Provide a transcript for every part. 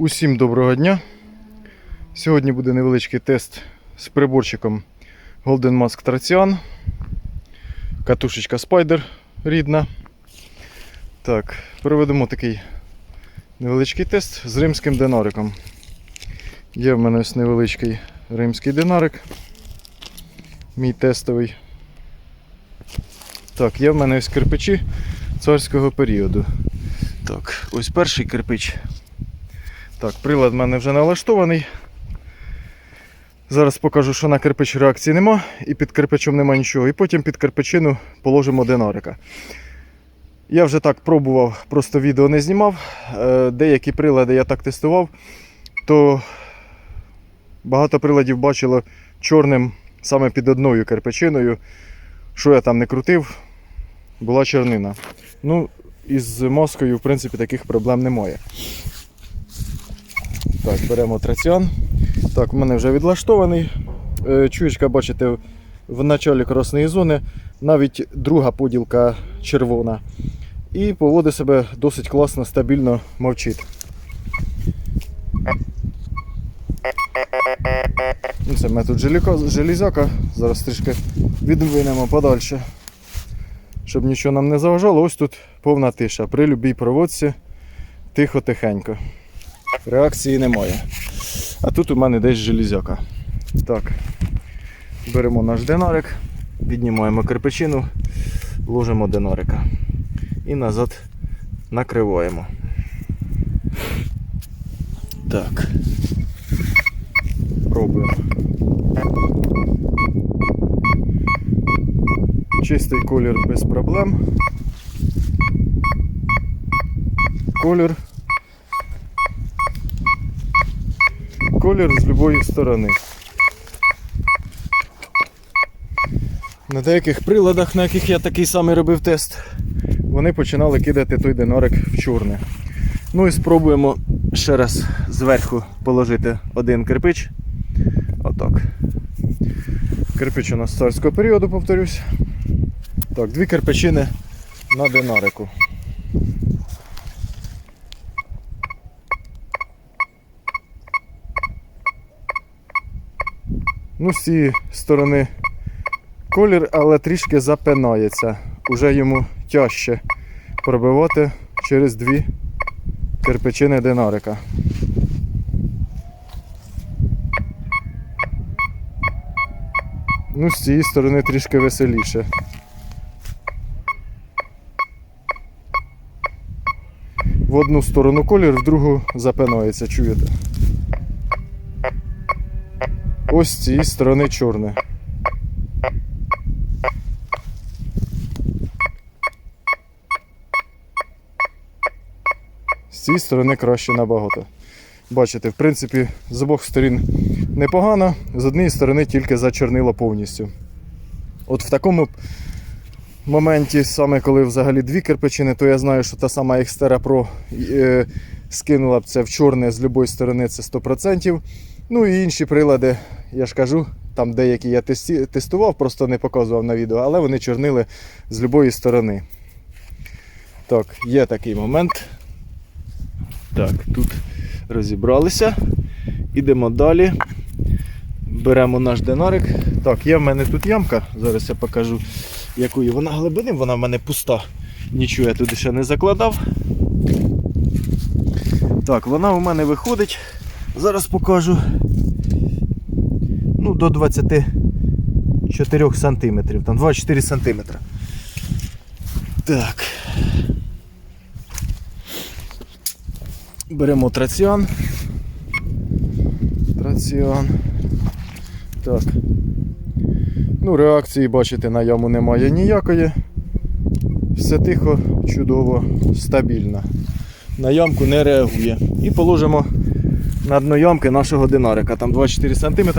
Усім доброго дня. Сьогодні буде невеличкий тест з приборчиком Golden Mask Tracian. Катушечка Spider рідна. Так, проведемо такий невеличкий тест з римським динариком. Є в мене ось невеличкий римський динарик. Мій тестовий. Так, є в мене ось кирпичі царського періоду. Так, ось перший кирпич. Так, прилад в мене вже налаштований. Зараз покажу, що на кирпич реакції нема, і під кирпичом нема нічого. І потім під кирпичину положимо динарика. Я вже так пробував, просто відео не знімав. Е, Деякі прилади я так тестував, то багато приладів бачило чорним саме під одною кирпичиною. Що я там не крутив, була чорнина. Ну, із мозкою, в принципі, таких проблем немає. Так, беремо траціан. Так, в мене вже відлаштований. Е, Чуєчка, бачите, в началі красної зони навіть друга поділка червона. І поводить себе досить класно, стабільно мовчить. Ну, Це метод желіка- железяка. Зараз трішки відвинемо подальше. Щоб нічого нам не заважало, ось тут повна тиша. При любій проводці тихо-тихенько. Реакції немає. А тут у мене десь железяка. Так. Беремо наш динарик, піднімаємо кирпичину, ложимо динарика. І назад накриваємо. Так. Пробуємо. Чистий колір без проблем. Колір. Колір з будь-якої сторони. На деяких приладах, на яких я такий самий робив тест, вони починали кидати той динарик в чорне. Ну і спробуємо ще раз зверху положити один кирпич. Отак. Кирпич у нас царського періоду, повторюсь. Так, дві кирпичини на динарику. Ну, з цієї сторони колір, але трішки запинається. Уже йому тяжче пробивати через дві кирпичини динарика. Ну, з цієї сторони трішки веселіше. В одну сторону колір, в другу запинається, чуєте? Ось з цієї сторони чорне. З цієї сторони краще набагато. Бачите, в принципі, з обох сторін непогано, з однієї сторони тільки зачорнило повністю. От в такому моменті, саме коли взагалі дві кирпичини, то я знаю, що та сама Xterra Pro е, скинула б це в чорне з будь-якої сторони, це 100%. Ну і інші прилади, я ж кажу, там деякі я тестував, просто не показував на відео, але вони чорнили з будь-якої сторони. Так, є такий момент. Так, тут розібралися. Ідемо далі. Беремо наш динарик. Так, є в мене тут ямка. Зараз я покажу, якої вона глибини, вона в мене пуста. Нічого я туди ще не закладав. Так, вона у мене виходить. Зараз покажу. Ну, до 24 сантиметрів, там 24 сантиметра. Так. Беремо траціан. Траціан. Так. Ну, реакції, бачите, на яму немає ніякої. Все тихо, чудово, стабільно. На ямку не реагує. І положимо на дно ямки нашого динарика. Там 24 см.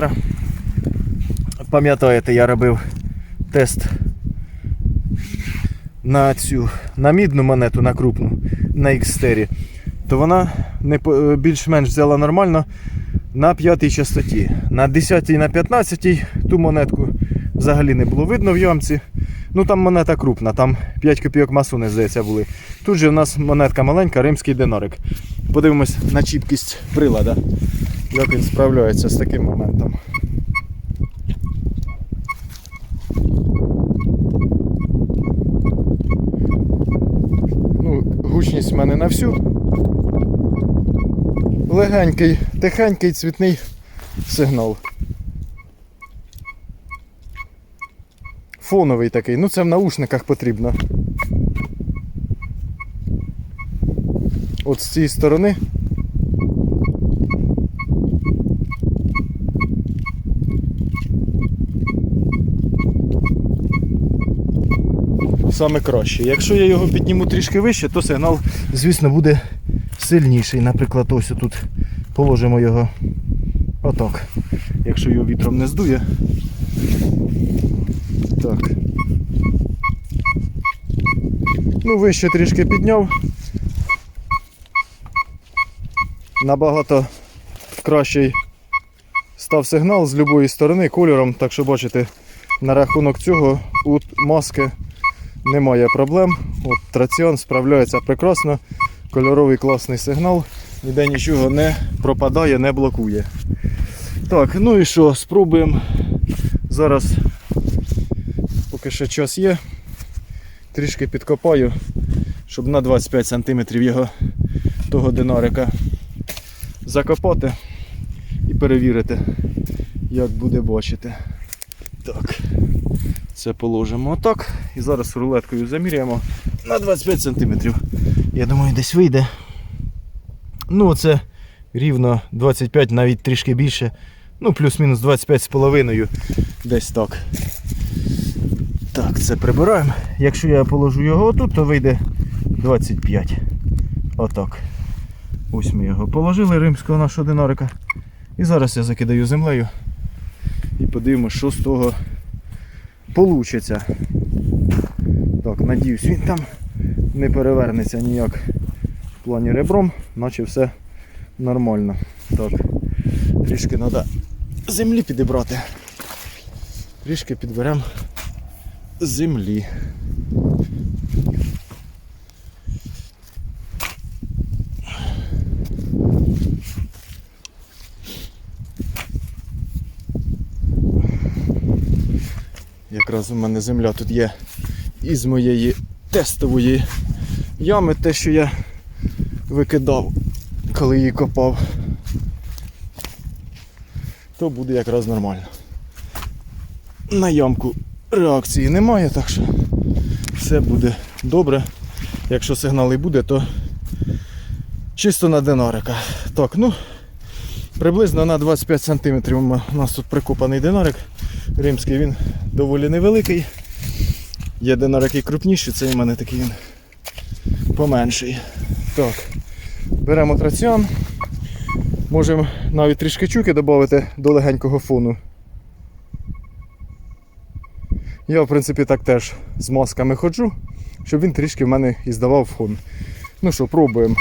Пам'ятаєте, я робив тест на цю на мідну монету, на крупну, на Xterі, то вона не е, більш-менш взяла нормально на п'ятій частоті. На 10 і на 15 ту монетку взагалі не було видно в ямці. Ну там монета крупна, там 5 копійок масуни, здається, були. Тут же в нас монетка маленька, римський динарик. Подивимось на чіпкість прилада. Як він справляється з таким моментом. Ну, гучність в мене на всю. Легенький, тихенький цвітний сигнал. Фоновий такий, ну це в наушниках потрібно. От з цієї сторони. Саме краще. Якщо я його підніму трішки вище, то сигнал, звісно, буде сильніший. Наприклад, ось тут положимо його отак. Якщо його вітром не здує. Так. Ну, вище трішки підняв. Набагато кращий став сигнал з будь-якої сторони кольором, так що бачите, на рахунок цього у маски немає проблем. От Траціон справляється прекрасно. Кольоровий класний сигнал, ніде нічого не пропадає, не блокує. Так, ну і що, спробуємо зараз, поки ще час є, трішки підкопаю, щоб на 25 см його того динарика закопати і перевірити, як буде бачити. Так, це положимо отак. І зараз рулеткою заміряємо на 25 см. Я думаю, десь вийде. Ну, це рівно 25, навіть трішки більше. Ну, плюс-мінус 25,5. Десь так. Так, це прибираємо. Якщо я положу його отут, то вийде 25. Отак. Ось ми його положили римського нашого динарика. І зараз я закидаю землею і подивимося, що з того получиться. Так, надіюсь, він там не перевернеться ніяк в плані ребром, наче все нормально. Так, трішки треба землі підібрати. Трішки підберемо землі. Якраз у мене земля тут є із моєї тестової ями, те, що я викидав, коли її копав, то буде якраз нормально. На ямку реакції немає, так що все буде добре. Якщо сигнал і буде, то чисто на динарика. Так, ну, приблизно на 25 см у нас тут прикопаний динарик. Римський він доволі невеликий. Є динарики крупніші, цей у мене такий він поменший. Так, беремо траціон. Можемо навіть трішки чуки додати до легенького фону. Я, в принципі, так теж з масками ходжу, щоб він трішки в мене і здавав фон. Ну що, пробуємо.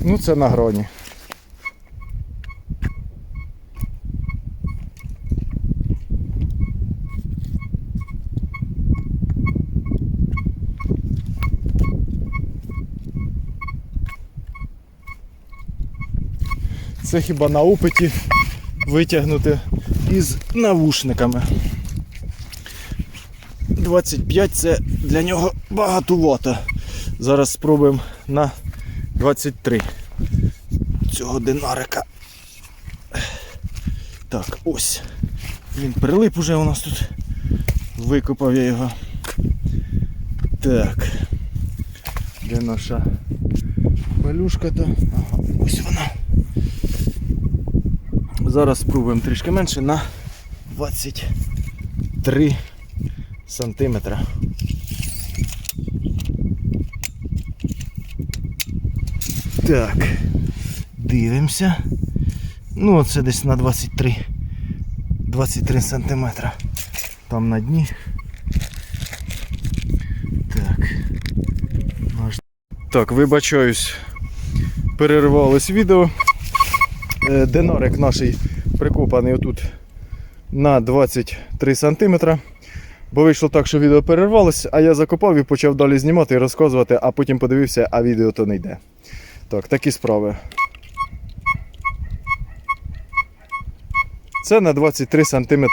Ну, це на гроні. Це хіба на опиті витягнути із навушниками. 25 це для нього багатовато. Зараз спробуємо на 23 цього динарика. Так, ось. Він прилип уже у нас тут. Викопав я його. Так. Де наша палюшка то? Ага, ось вона. Зараз спробуємо трішки менше на 23 сантиметра. Так, дивимося. Ну, оце десь на 23. 23 см. Там на дні. Так. Так, вибачаюсь. Перервалось відео. Е, Динарик наш прикопаний отут на 23 см. Бо вийшло так, що відео перервалось, а я закопав і почав далі знімати і розказувати, а потім подивився, а відео то не йде. Так, такі справи. Це на 23 см.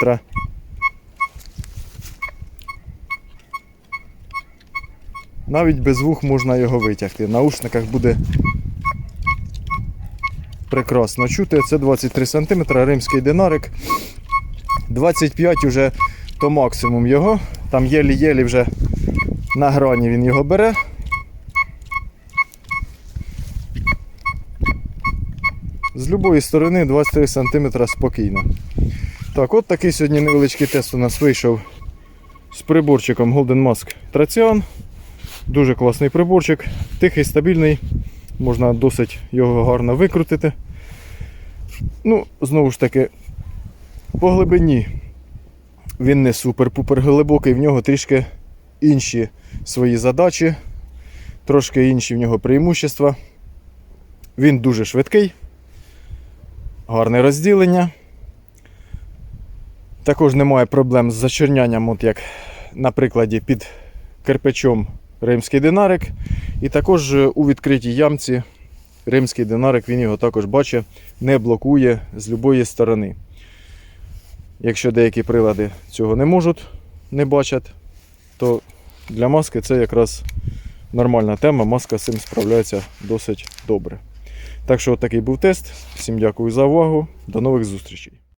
Навіть без вух можна його витягти. В наушниках буде прекрасно чути. Це 23 см, римський динарик. 25 вже то максимум його. Там єлі-єлі вже на грані він його бере. З любої сторони 23 см спокійно. Так, от такий сьогодні невеличкий тест у нас вийшов з приборчиком Golden Mask Tracian. Дуже класний приборчик, тихий, стабільний, можна досить його гарно викрутити. Ну, знову ж таки, по глибині він не супер-пупер глибокий, в нього трішки інші свої задачі, трошки інші в нього преимущества. Він дуже швидкий, гарне розділення. Також немає проблем з зачернянням, от як на прикладі під кирпичом римський динарик. І також е, у відкритій ямці римський динарик, він його також бачить, не блокує з будь-якої сторони. Якщо деякі прилади цього не можуть, не бачать, то для маски це якраз нормальна тема. Маска з цим справляється досить добре. Так що, от такий був тест. Всім дякую за увагу. До нових зустрічей.